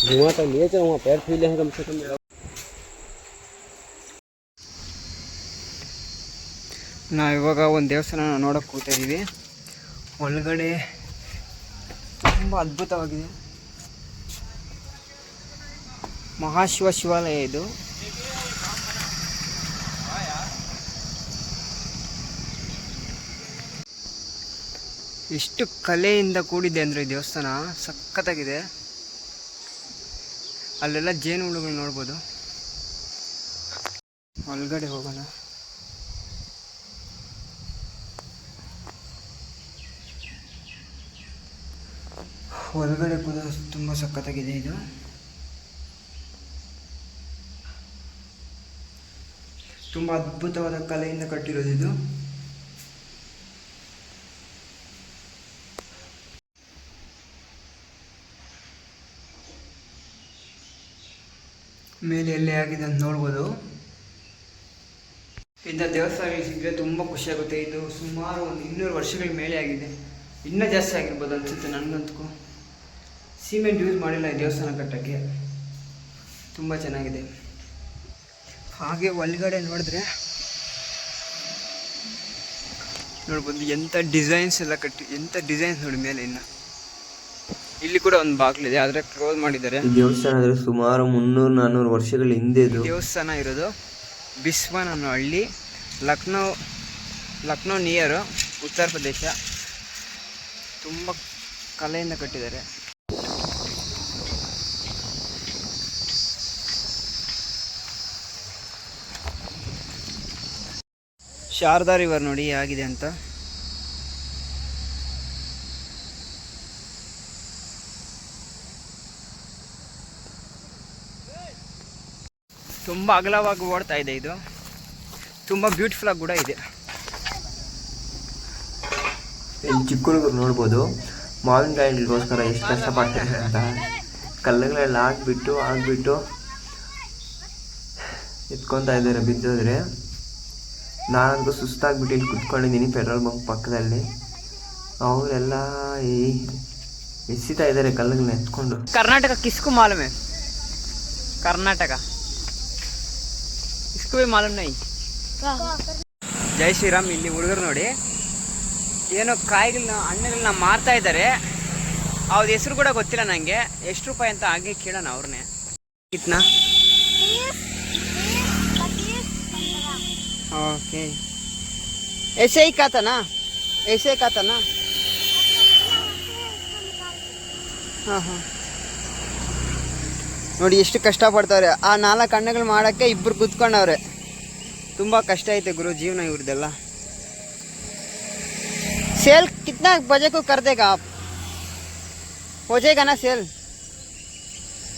वहाँ तक ले चलो वहाँ पैर फीले हैं कम से कम ನಾವು ಇವಾಗ ಒಂದು ದೇವಸ್ಥಾನ ನೋಡೋಕೆ ಕೂತಾ ಇದ್ದೀವಿ ಒಳಗಡೆ ತುಂಬ ಅದ್ಭುತವಾಗಿದೆ ಮಹಾಶಿವ ಶಿವಾಲಯ ಇದು ಎಷ್ಟು ಕಲೆಯಿಂದ ಕೂಡಿದೆ ಅಂದರೆ ಈ ದೇವಸ್ಥಾನ ಸಖತ್ತಾಗಿದೆ ಅಲ್ಲೆಲ್ಲ ಜೇನು ಹುಳುಗಳು ನೋಡ್ಬೋದು. ಒಳಗಡೆ ಹೋಗೋಣ. ಹೊರಗಡೆ ಕೂಡ ತುಂಬ ಸಖತ್ತಾಗಿದೆ ಇದು. ತುಂಬ ಅದ್ಭುತವಾದ ಕಲೆಯಿಂದ ಕಟ್ಟಿರೋದು ಇದು. ಮೇಲೆ ಎಲ್ಲೇ ಆಗಿದೆ ಅಂತ ನೋಡ್ಬೋದು. ಇಂಥ ದೇವಸ್ಥಾನ ಸಿಕ್ಕರೆ ತುಂಬ ಖುಷಿಯಾಗುತ್ತೆ ಇದು ಸುಮಾರು ಒಂದು ಇನ್ನೂರು ವರ್ಷಗಳ ಮೇಲೆ ಆಗಿದೆ. ಇನ್ನೂ ಜಾಸ್ತಿ ಆಗಿರ್ಬೋದು ಅನಿಸುತ್ತೆ ನನಗಂತೂ. ಸಿಮೆಂಟ್ ಯೂಸ್ ಮಾಡಿಲ್ಲ ಈ ದೇವಸ್ಥಾನ ಕಟ್ಟೋಕ್ಕೆ. ತುಂಬ ಚೆನ್ನಾಗಿದೆ. ಹಾಗೆ ಒಳಗಡೆ ನೋಡಿದ್ರೆ ನೋಡ್ಬೋದು ಎಂಥ ಡಿಸೈನ್ಸ್ ಎಲ್ಲ ಕಟ್ಟಿ ಎಂಥ ಡಿಸೈನ್ಸ್ ನೋಡಿ ಮೇಲೆ ಇನ್ನು. ಇಲ್ಲಿ ಕೂಡ ಒಂದು ಬಾಗಿಲಿದೆ ಆದ್ರೆ ಕ್ಲೋಸ್ ಮಾಡಿದ್ದಾರೆ. ದೇವಸ್ಥಾನ ಅಂದ್ರೆ ಸುಮಾರು ಮುನ್ನೂರು ನಾನ್ನೂರು ವರ್ಷಗಳ ಹಿಂದೆ ದೇವಸ್ಥಾನ ಇರೋದು ಬಿಸ್ವಾನ್ ಅನ್ನೋ ಹಳ್ಳಿ ಲಕ್ನೋ ಲಕ್ನೋ ನಿಯರು ಉತ್ತರ ಪ್ರದೇಶ. ತುಂಬ ಕಲೆಯಿಂದ ಕಟ್ಟಿದ್ದಾರೆ. ಶಾರದಾ ರಿವರ್ ನೋಡಿ ಆಗಿದೆ ಅಂತ. ತುಂಬ ಅಗಲವಾಗಿ ಓಡ್ತಾ ಇದೆ ಇದು. ತುಂಬ ಬ್ಯೂಟಿಫುಲ್ ಆಗಿ ಕೂಡ ಇದೆ. ಇಲ್ಲಿ ಚಿಕ್ಕ ಹುಡುಗರು ನೋಡ್ಬೋದು ಮಾವಿನಕಾಯಿಗೋಸ್ಕರ ಎಷ್ಟು ಕಷ್ಟಪಡ್ತಾರೆ ಅಂತ. ಕಲ್ಲುಗಳೆಲ್ಲ ಹಾಕ್ಬಿಟ್ಟು ಹಾಕ್ಬಿಟ್ಟು ಎತ್ಕೊತಾ ಇದ್ದಾರೆ ಬಿದ್ದೋದ್ರೆ. ನಾನಂತೂ ಸುಸ್ತಾಗ್ಬಿಟ್ಟು ಇಲ್ಲಿ ಕುತ್ಕೊಂಡಿದ್ದೀನಿ ಪೆಟ್ರೋಲ್ ಬಂಕ್ ಪಕ್ಕದಲ್ಲಿ. ಅವರೆಲ್ಲ ಈ ಎಸಿತಾ ಇದ್ದಾರೆ ಕಲ್ಲುಗಳನ್ನ ಎತ್ಕೊಂಡು. ಕರ್ನಾಟಕ ಕಿಸ್ಕು ಮಾಲುಮೆ ಕರ್ನಾಟಕ. ಇಸ್ಕೋ ಭಿ ಮಾಲೂಮ್ ನೈ. ಜೈ ಶ್ರೀರಾಮ್, ಇಲ್ಲಿ ಹುಡುಗರು ನೋಡಿ. ಏನೋ ಕಾಯಿಗಳನ್ನ ಹಣ್ಣುಗಳನ್ನ ಮಾರ್ತಾ ಇದ್ದಾರೆ. ಅವ್ರ ಹೆಸರು ಕೂಡ ಗೊತ್ತಿಲ್ಲ ನನಗೆ ಎಷ್ಟು ರೂಪಾಯಿ ಅಂತ ಹಾಗೆ ಕೇಳೋಣ ಅವ್ರನ್ನೇ ಇತ್ನಾ? ಓಕೆ. ಎಸೆ ಕಾತನಾ ಎಸೆ ಕಾತನಾ ಹಾಂ ಹಾಂ. ನೋಡಿ ಎಷ್ಟು ಕಷ್ಟಪಡ್ತಾವ್ರೆ ಆ ನಾಲ್ಕು ಹಣ್ಣುಗಳು ಮಾಡೋಕ್ಕೆ ಇಬ್ಬರು ಕೂತ್ಕೊಂಡವ್ರೆ ತುಂಬ ಕಷ್ಟ ಐತೆ ಗುರು ಜೀವನ ಇವ್ರದ್ದೆಲ್ಲ ಸೇಲ್ ಕಿತ್ನಾ बजे को कर देगा आप हो जाएगा ना सेल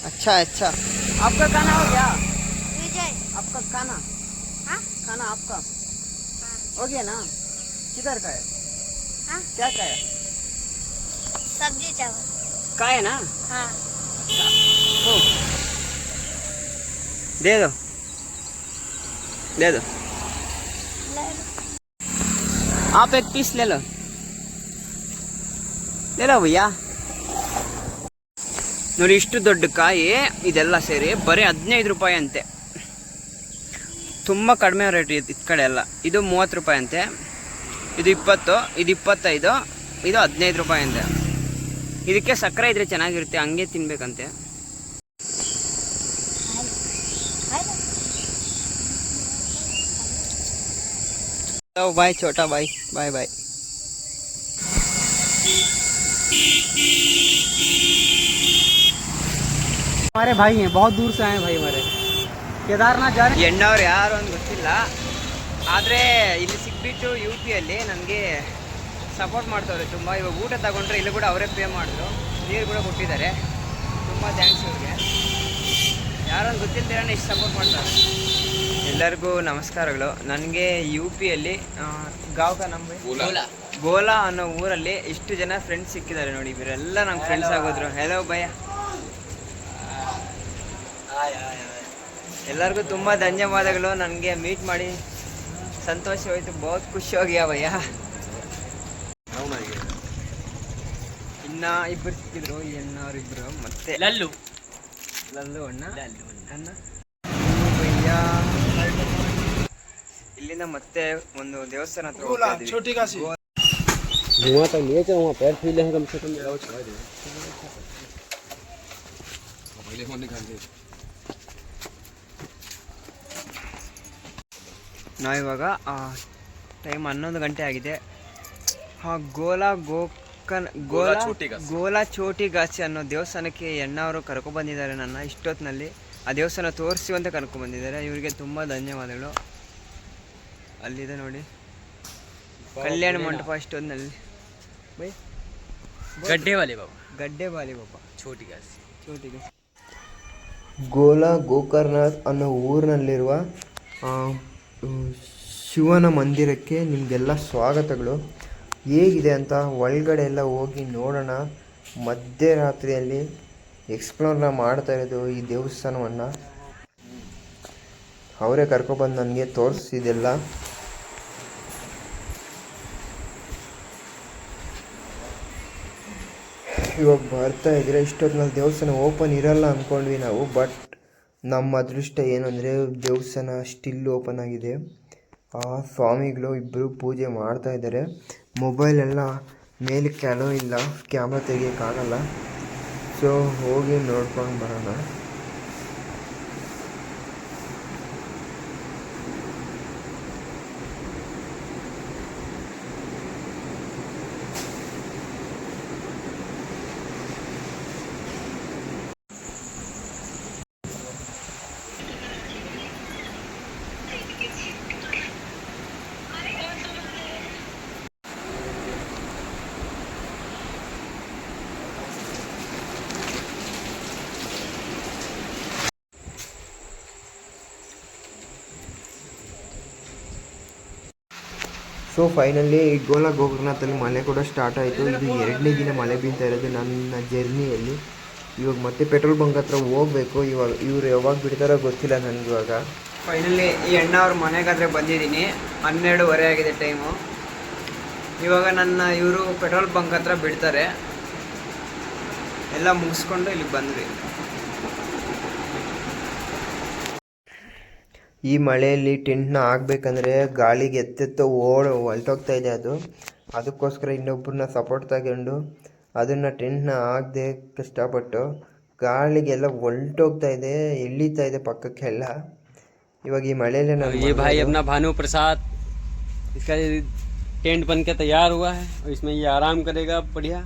अच्छा अच्छा आपका खाना हो गया आपका खाना खाना आपका हो गया ना किधर का है हाँ? क्या का है सब्जी चावल का है ना हाँ हो दे दो दे दो ले लो। आप एक पीस ले लो ले लो भैया ನೋಡಿ ಇಷ್ಟು ದೊಡ್ಡ ಕಾಯಿ ಇದೆಲ್ಲ ಸೇರಿ ಬರೀ ಹದಿನೈದು ರೂಪಾಯಿ ಅಂತೆ ತುಂಬ ಕಡಿಮೆ ರೇಟ್ ಇದು ಕಡೆ ಎಲ್ಲ ಇದು ಮೂವತ್ತು ರೂಪಾಯಿ ಅಂತೆ ಇದು ಇಪ್ಪತ್ತು ಇದು ಇಪ್ಪತ್ತೈದು ಇದು ಹದಿನೈದು ರೂಪಾಯಿ ಅಂತೆ ಇದಕ್ಕೆ ಸಕ್ಕರೆ ಇದ್ರೆ ಚೆನ್ನಾಗಿರುತ್ತೆ ಹಂಗೆ ತಿನ್ಬೇಕಂತೆ ಬಾಯ್ ಛೋಟಾ ಬಾಯ್ ಬಾಯ್ ಬಾಯ್ हमारे भाई हैं बहुत दूर से आए हैं भाई हमारे केदारनाथ जा रहे ಎಣ್ಣವ್ರು ಯಾರು ಅಂತ ಗೊತ್ತಿಲ್ಲ ಆದರೆ ಇಲ್ಲಿ ಸಿಕ್ಬಿಟ್ಟು ಯು ಪಿಯಲ್ಲಿ ನನಗೆ ಸಪೋರ್ಟ್ ಮಾಡ್ತವ್ರೆ ತುಂಬ ಇವಾಗ ಊಟ ತಗೊಂಡ್ರೆ ಇಲ್ಲಿ ಕೂಡ ಅವರೇ ಪೇ ಮಾಡಿದ್ರು ನೀರು ಕೂಡ ಕೊಟ್ಟಿದ್ದಾರೆ ತುಂಬ ಥ್ಯಾಂಕ್ಸ್ ಇವ್ರಿಗೆ ಯಾರು ಅಂತ ಗೊತ್ತಿಲ್ದಿರೇ ಇಷ್ಟು ಸಪೋರ್ಟ್ ಮಾಡ್ತಾರೆ ಎಲ್ಲರಿಗೂ ನಮಸ್ಕಾರಗಳು. ನನಗೆ ಯು ಪಿಯಲ್ಲಿ ಗಾವ್ಕ ನಮ್ಮ ಗೋಲಾ. ಅನ್ನೋ ಊರಲ್ಲಿ ಇಷ್ಟು ಜನ ಫ್ರೆಂಡ್ಸ್ ಸಿಕ್ಕಿದ್ದಾರೆ ನೋಡಿ ಇವರೆಲ್ಲ ನಮ್ಮ ಫ್ರೆಂಡ್ಸ್ ಆಗೋದ್ರು. ಹೆಲೋ ಭಯ ಎಲ್ಲರಿಗೂ ತುಂಬ ಧನ್ಯವಾದಗಳು. ನನಗೆ ಮೀಟ್ ಮಾಡಿ ಸಂತೋಷವಾಯಿತು ಬಹುತ್ ಖುಷಿ ಭಯ ಇನ್ನ ಇಬ್ಬರು ಸಿಕ್ಕಿದ್ರು. ಎನ್ನವರಿಬ್ರು ಮತ್ತೆ ಲಲ್ಲು. ಲಲ್ಲು ಅಣ್ಣ? ಲಲ್ಲು ಅಣ್ಣ. ಭಯ್ಯ. ಇಲ್ಲಿಂದ ಮತ್ತೆ ಒಂದು ದೇವಸ್ಥಾನ ಹತ್ರ ಹೋಗ್ತಾ ಇದೀವಿ. धुआं तक ले चलो वहाँ पैर फीले हैं कम से कम ನಾವಿವಾಗ ಟೈಮ್ ಹನ್ನೊಂದು ಗಂಟೆ ಆಗಿದೆ ಆ ಗೋಲಾ ಗೋಕನ್ ಗೋಲಾ ಗೋಲಾ ಚೋಟಿಗಾಸಿ ಅನ್ನೋ ದೇವಸ್ಥಾನಕ್ಕೆ ಎಣ್ಣವರು ಕರ್ಕೊಬಂದಿದ್ದಾರೆ ನನ್ನ ಇಷ್ಟೊತ್ತಿನಲ್ಲಿ ಆ ದೇವಸ್ಥಾನ ತೋರಿಸಿ ಅಂತ ಕರ್ಕೊಬಂದಿದ್ದಾರೆ ಇವರಿಗೆ ತುಂಬ ಧನ್ಯವಾದಗಳು ಅಲ್ಲಿದೆ ನೋಡಿ. ಕಲ್ಯಾಣ ಮಂಟಪ ಅಷ್ಟೊಂದಲ್ಲಿ ಬೈ. ಗಡ್ಡೆ ಬಾಲಿ ಬಾಬಾ. ಗಡ್ಡೆ ಬಾಲಿ ಬಾಬಾ. ಚೋಟಿಗಾಸ್ ಚೋಟಿಗಾಸ್ ಗೋಲಾ ಗೋಕರ್ನಾಥ್ ಅನ್ನೋ ಊರಿನಲ್ಲಿರುವ ಶಿವನ ಮಂದಿರಕ್ಕೆ ನಿಮಗೆಲ್ಲ ಸ್ವಾಗತಗಳು. ಹೇಗಿದೆ ಅಂತ ಒಳಗಡೆ ಎಲ್ಲ ಹೋಗಿ ನೋಡೋಣ. ಮಧ್ಯರಾತ್ರಿಯಲ್ಲಿ ಎಕ್ಸ್ಪ್ಲೋರ್ನ ಮಾಡ್ತಾ ಇರೋದು ಈ ದೇವಸ್ಥಾನವನ್ನು. ಅವರೇ ಕರ್ಕೊಬಂದು ನನಗೆ ತೋರಿಸಿದೆಲ್ಲ. ಇವಾಗ ಬರ್ತಾ ಇದ್ದರೆ ಇಷ್ಟೊತ್ತಿನಲ್ಲಿ ದೇವಸ್ಥಾನ ಓಪನ್ ಇರಲ್ಲ ಅಂದ್ಕೊಂಡ್ವಿ ನಾವು ಬಟ್ ನಮ್ಮ ಅದೃಷ್ಟ ಏನು ಅಂದರೆ ದೇವಸ್ಥಾನ ಸ್ಟಿಲ್ ಓಪನ್ ಆಗಿದೆ. ಆ ಸ್ವಾಮಿಗಳು ಇಬ್ಬರು ಪೂಜೆ ಮಾಡ್ತಾ ಇದ್ದಾರೆ. ಮೊಬೈಲೆಲ್ಲ ಮೇಲೆ ಮೇಲಕ್ಕೆ ಅಲೋ ಇಲ್ಲ ಕ್ಯಾಮ್ರಾ ತೆಗಿಯೋಕ್ಕಾಗಲ್ಲ ಸೊ ಹೋಗಿ ನೋಡ್ಕೊಂಡು ಬರೋಣ. ಸೊ ಫೈನಲಿ ಗೋಲ ಗೋಕರ್ನಾಥಲ್ಲಿ ಮಳೆ ಕೂಡ ಸ್ಟಾರ್ಟ್ ಆಯಿತು. ಇದು ಎರಡನೇ ದಿನ ಮಳೆ ಬೀಳ್ತಾ ಇರೋದು ನನ್ನ ಜರ್ನಿಯಲ್ಲಿ. ಇವಾಗ ಮತ್ತೆ ಪೆಟ್ರೋಲ್ ಬಂಕ್ ಹತ್ರ ಹೋಗ್ಬೇಕು. ಇವಾಗ ಇವ್ರು ಯಾವಾಗ ಬಿಡ್ತಾರೋ ಗೊತ್ತಿಲ್ಲ ನನಗೆ ಇವಾಗ. ಫೈನಲಿ ಈ ಅಣ್ಣವ್ರ ಮನೆಗಾದ್ರೆ ಬಂದಿದ್ದೀನಿ. ಹನ್ನೆರಡುವರೆ ಆಗಿದೆ ಟೈಮು ಇವಾಗ ನನ್ನ ಇವರು ಪೆಟ್ರೋಲ್ ಬಂಕ್ ಹತ್ರ ಬಿಡ್ತಾರೆ. ಎಲ್ಲ ಮುಗಿಸ್ಕೊಂಡು ಇಲ್ಲಿಗೆ ಬಂದ್ವಿ. ಈ ಮಳೆಯಲ್ಲಿ ಟೆಂಟ್ನ ಹಾಕ್ಬೇಕಂದ್ರೆ ಗಾಳಿಗೆ ಎತ್ತೆತ್ತೋ ಓಡ್ ಹೊಲ್ಟೋಗ್ತಾ ಇದೆ ಅದು ಅದಕ್ಕೋಸ್ಕರ ಇನ್ನೊಬ್ಬರನ್ನ ಸಪೋರ್ಟ್ ತಗೊಂಡು ಅದನ್ನು ಟೆಂಟ್ನ ಹಾಕದೆ ಕಷ್ಟಪಟ್ಟು ಗಾಳಿಗೆಲ್ಲ ಹೊಲ್ಟೋಗ್ತಾ ಇದೆ ಎಳೀತಾ ಇದೆ ಪಕ್ಕಕ್ಕೆಲ್ಲ ಇವಾಗ ಈ ಮಳೆಯಲ್ಲೇ ನಾನು ये भाई ಮಲ್ಗೋದು. अपना भानु प्रसाद इसका ये टेंट बन के तैयार हुआ है और इसमें ये आराम करेगा बढ़िया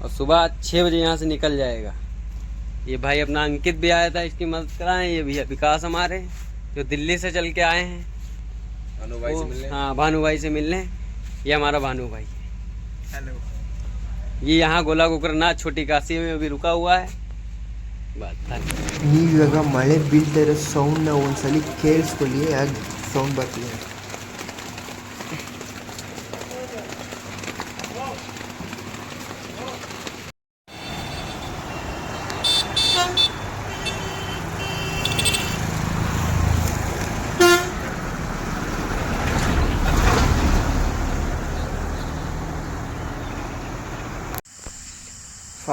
और सुबह छः बजे यहाँ से निकल जाएगा ये भाई अपना अंकित भी आया था इसकी मदद कराएं ये भैया विकास हमारे जो दिल्ली से चल के आए हैं भानु भाई से मिलने हाँ भानु भाई से मिलने ये हमारा भानु भाई है ಹಲೋ ये यहाँ गोला गोकरनाथ छोटी काशी में अभी रुका हुआ है बस thank you. ನೀವಿವಾಗ ಮಳೆ ಬೀಳ್ತಾ ಇರೋ ಸೌಂಡ್ನ ಒಂದ್ಸಲಿ ಕೇಳಿಸ್ಕೊಳ್ಳಿ ಯಾಕೆ ಸೌಂಡ್ ಬರ್ತಿದೆ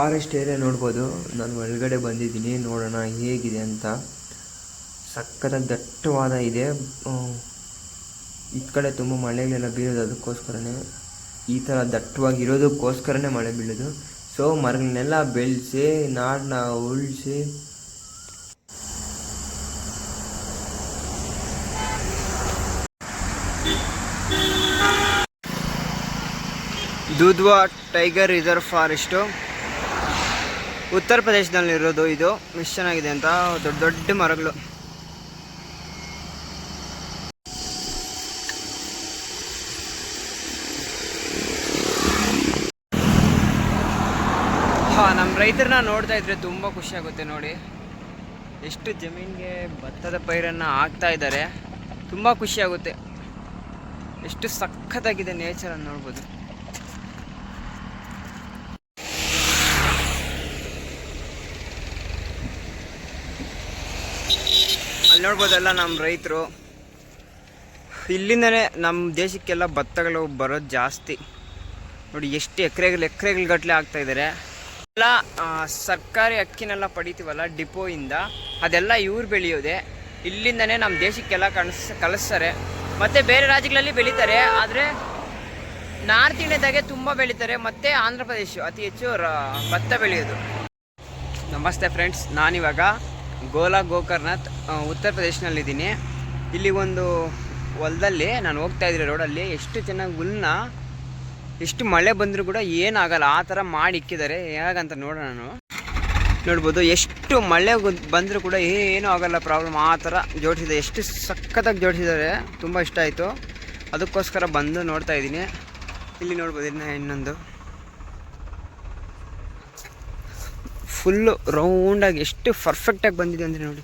ಫಾರೆಸ್ಟ್ ಏರಿಯಾ ನೋಡ್ಬೋದು. ನಾನು ಒಳಗಡೆ ಬಂದಿದ್ದೀನಿ. ನೋಡೋಣ ಹೇಗಿದೆ ಅಂತ. ಸಕ್ಕತ್ತಾಗಿ ದಟ್ಟವಾದ ಇದೆ. ಈ ಕಡೆ ತುಂಬ ಮಳೆಗಳೆಲ್ಲ ಬೀಳೋದು ಅದಕ್ಕೋಸ್ಕರನೇ. ಈ ಥರ ದಟ್ಟವಾಗಿರೋದಕ್ಕೋಸ್ಕರನೇ ಮಳೆ ಬೀಳೋದು. ಸೊ ಮರಗಳನ್ನೆಲ್ಲ ಬೆಳೆಸಿ ನಾಡನ್ನ ಉಳಿಸಿ. Dudhwa tiger reserve forest. Uttar ಪ್ರದೇಶದಲ್ಲಿರೋದು ಇದು. ಎಷ್ಟು ಚೆನ್ನಾಗಿದೆ ಅಂತ. ದೊಡ್ಡ ದೊಡ್ಡ ಮರಗಳು. ಹಾಂ ನಮ್ಮ ರೈತರನ್ನ ನೋಡ್ತಾ ಇದ್ರೆ ತುಂಬ ಖುಷಿ ಆಗುತ್ತೆ ನೋಡಿ. ಎಷ್ಟು ಜಮೀನಿಗೆ ಭತ್ತದ ಪೈರನ್ನು ಹಾಕ್ತಾ ಇದ್ದಾರೆ. ತುಂಬ ಖುಷಿಯಾಗುತ್ತೆ ಎಷ್ಟು ಸಖತ್ತಾಗಿದೆ ನೇಚರನ್ನು ನೋಡ್ಬೋದು. ಅಲ್ಲಿ ನೋಡ್ಬೋದಲ್ಲ ನಮ್ಮ ರೈತರು. ಇಲ್ಲಿಂದನೇ ನಮ್ಮ ದೇಶಕ್ಕೆಲ್ಲ ಭತ್ತಗಳು ಬರೋದು ಜಾಸ್ತಿ. ನೋಡಿ, ಎಷ್ಟು ಎಕರೆಗಳು ಎಕರೆಗಳ ಗಟ್ಟಲೆ ಆಗ್ತಾ ಇದ್ದಾರೆ ಎಲ್ಲ ಸರ್ಕಾರಿ ಅಕ್ಕಿನೆಲ್ಲ ಪಡಿತೀವಲ್ಲ, ಡಿಪೋಯಿಂದ. ಅದೆಲ್ಲ ಇವ್ರು ಬೆಳೆಯೋದೆ. ಇಲ್ಲಿಂದನೇ ನಮ್ಮ ದೇಶಕ್ಕೆಲ್ಲ ಕಳಿಸ್, ಕಳಿಸ್ತಾರೆ. ಮತ್ತು ಬೇರೆ ರಾಜ್ಯಗಳಲ್ಲಿ ಬೆಳೀತಾರೆ. ಆದರೆ, ನಾರ್ತ್ ಇಂಡಿಯಾದಾಗೆ ತುಂಬ ಬೆಳೀತಾರೆ. ಮತ್ತು ಆಂಧ್ರ ಪ್ರದೇಶ ಅತಿ ಹೆಚ್ಚು ಭತ್ತ ಬೆಳೆಯೋದು. ನಮಸ್ತೆ ಫ್ರೆಂಡ್ಸ್, ನಾನಿವಾಗ ಗೋಲಾ ಗೋಕರ್ನಾಥ್ ಉತ್ತರ ಪ್ರದೇಶನಲ್ಲಿದ್ದೀನಿ. ಇಲ್ಲಿ ಒಂದು ಹೊಲದಲ್ಲಿ ನಾನು ಹೋಗ್ತಾ ಇದ್ದೀನಿ ರೋಡಲ್ಲಿ. ಎಷ್ಟು ಚೆನ್ನಾಗಿ ಹುಲ್ಲನ್ನ ಎಷ್ಟು ಮಳೆ ಬಂದರೂ ಕೂಡ ಏನಾಗಲ್ಲ. ಆ ಥರ ಮಾಡಿ ಇಕ್ಕಿದ್ದಾರೆ. ಹೇಗಂತ ನೋಡೋಣ ನಾನು. ನೋಡ್ಬೋದು, ಎಷ್ಟು ಮಳೆ ಬಂದರೂ ಕೂಡ ಏನೂ ಆಗಲ್ಲ ಪ್ರಾಬ್ಲಮ್. ಆ ಥರ ಜೋಡಿಸಿದೆ. ಎಷ್ಟು ಸಖತ್ತಾಗಿ ಜೋಡಿಸಿದ್ದಾರೆ. ತುಂಬ ಇಷ್ಟ ಆಯಿತು. ಅದಕ್ಕೋಸ್ಕರ ಬಂದು ನೋಡ್ತಾ ಇದ್ದೀನಿ. ಇಲ್ಲಿ ನೋಡ್ಬೋದು ಇನ್ನೂ ಇನ್ನೊಂದು. ಫುಲ್ಲು ರೌಂಡಾಗಿ ಎಷ್ಟು ಪರ್ಫೆಕ್ಟಾಗಿ ಬಂದಿದೆ ಅಂದರೆ ನೋಡಿ.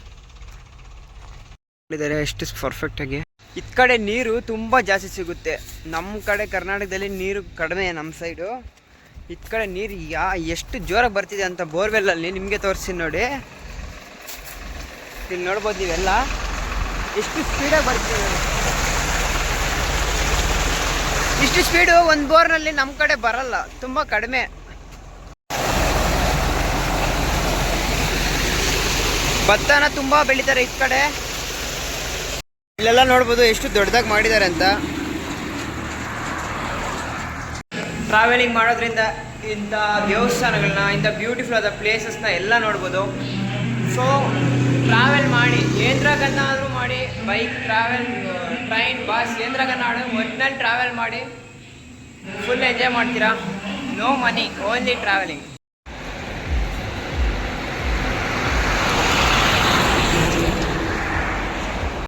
ನೋಡಿದ್ದಾರೆ ಎಷ್ಟು ಪರ್ಫೆಕ್ಟಾಗಿ ಇತ್ ಕಡೆ ನೀರು ತುಂಬ ಜಾಸ್ತಿ ಸಿಗುತ್ತೆ. ನಮ್ಮ ಕಡೆ ಕರ್ನಾಟಕದಲ್ಲಿ ನೀರು ಕಡಿಮೆ ನಮ್ಮ ಸೈಡು ಇತ್ ಕಡೆ ನೀರು ಯಾ, ಎಷ್ಟು ಜೋರಾಗಿ ಬರ್ತಿದೆ ಅಂತ ಬೋರ್ವೆಲ್ಲಲ್ಲಿ ನಿಮಗೆ ತೋರಿಸ್ತೀನಿ ನೋಡಿ. ಇಲ್ಲಿ ನೋಡ್ಬೋದು ನೀವೆಲ್ಲ. ಎಷ್ಟು ಸ್ಪೀಡಾಗಿ ಬರ್ತಿದೆ. ಇಷ್ಟು ಸ್ಪೀಡು ಒಂದು ಬೋರ್ನಲ್ಲಿ ನಮ್ಮ ಕಡೆ ಬರಲ್ಲ, ತುಂಬ ಕಡಿಮೆ. ಭತ್ತನ ತುಂಬ ಬೆಳೀತಾರೆ ಈ ಕಡೆ. ಇಲ್ಲೆಲ್ಲ ನೋಡ್ಬೋದು ಎಷ್ಟು ದೊಡ್ಡದಾಗಿ ಮಾಡಿದ್ದಾರೆ ಅಂತ. ಟ್ರಾವೆಲಿಂಗ್ ಮಾಡೋದ್ರಿಂದ ಇಂಥ ದೇವಸ್ಥಾನಗಳನ್ನ, ಇಂಥ ಬ್ಯೂಟಿಫುಲ್ ಆದ ಪ್ಲೇಸಸ್ನ ಎಲ್ಲ ನೋಡ್ಬೋದು. ಸೊ ಟ್ರಾವೆಲ್ ಮಾಡಿ ಏನ್ರಾಗನ್ನ ಆದರೂ ಮಾಡಿ ಬೈಕ್ ಟ್ರಾವೆಲ್ ಟ್ರೈನ್ ಬಸ್ ಏನ್ರಾಗನ್ನ ಆಡೋ ಒಟ್ಟಿನಲ್ಲಿ ಟ್ರಾವೆಲ್ ಮಾಡಿ ಫುಲ್ ಎಂಜಾಯ್ ಮಾಡ್ತೀರಾ? No money only travelling